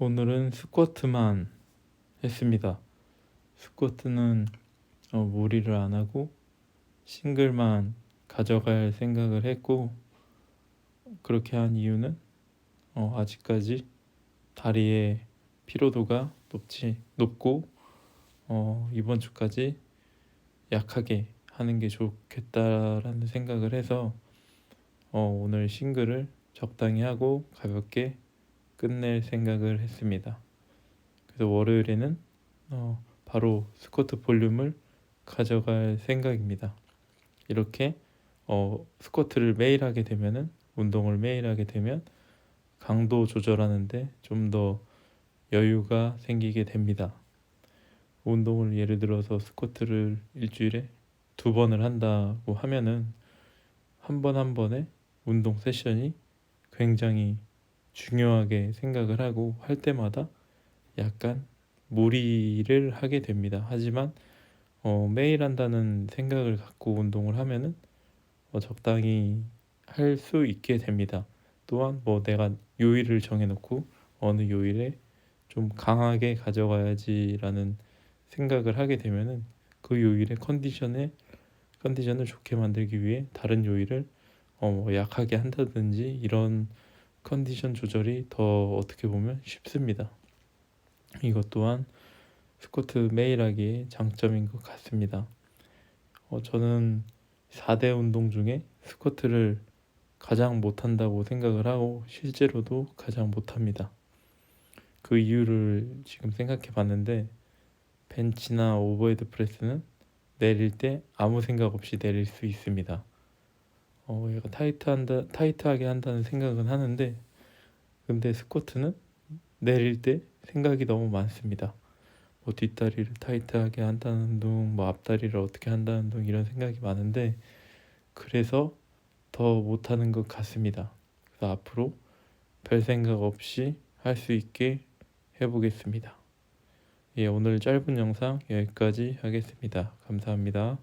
오늘은 스쿼트만 했습니다. 스쿼트는 어, 무리를 안 하고 싱글만 가져갈 생각을 했고 그렇게 한 이유는 어, 아직까지 다리의 피로도가 높지 높고 어, 이번 주까지 약하게 하는 게 좋겠다라는 생각을 해서 어, 오늘 싱글을 적당히 하고 가볍게 끝낼 생각을 했습니다. 그래서 월요일에는 어, 바로 스쿼트 볼륨을 가져갈 생각입니다. 이렇게 어, 스쿼트를 매일 하게 되면은 운동을 매일 하게 되면 강도 조절하는데 좀 더 여유가 생기게 됩니다. 운동을 예를 들어서 스쿼트를 일주일에 두 번을 한다고 하면은 한 번한 번의 운동 세션이 굉장히 중요하게 생각을 하고 할 때마다 약간 무리를 하게 됩니다. 하지만 어, 매일 한다는 생각을 갖고 운동을 하면은 어, 적당히 할 수 있게 됩니다. 또한 뭐 내가 요일을 정해놓고 어느 요일에 좀 강하게 가져가야지라는 생각을 하게 되면은 그 요일의 컨디션에 컨디션을 좋게 만들기 위해 다른 요일을 어, 뭐 약하게 한다든지 이런 컨디션 조절이 더 어떻게 보면 쉽습니다. 이것 또한 스쿼트 매일 하기의 장점인 것 같습니다. 어, 저는 4대 운동 중에 스쿼트를 가장 못한다고 생각을 하고 실제로도 가장 못합니다. 그 이유를 지금 생각해 봤는데 벤치나 오버헤드 프레스는 내릴 때 아무 생각 없이 내릴 수 있습니다. 어, 얘가 타이트한다, 타이트하게 한다는 생각은 하는데 근데 스쿼트는 내릴 때 생각이 너무 많습니다. 뭐 뒷다리를 타이트하게 한다는 둥, 뭐 앞다리를 어떻게 한다는 둥 이런 생각이 많은데 그래서 더 못하는 것 같습니다. 그래서 앞으로 별 생각 없이 할 수 있게 해보겠습니다. 예, 오늘 짧은 영상 여기까지 하겠습니다. 감사합니다.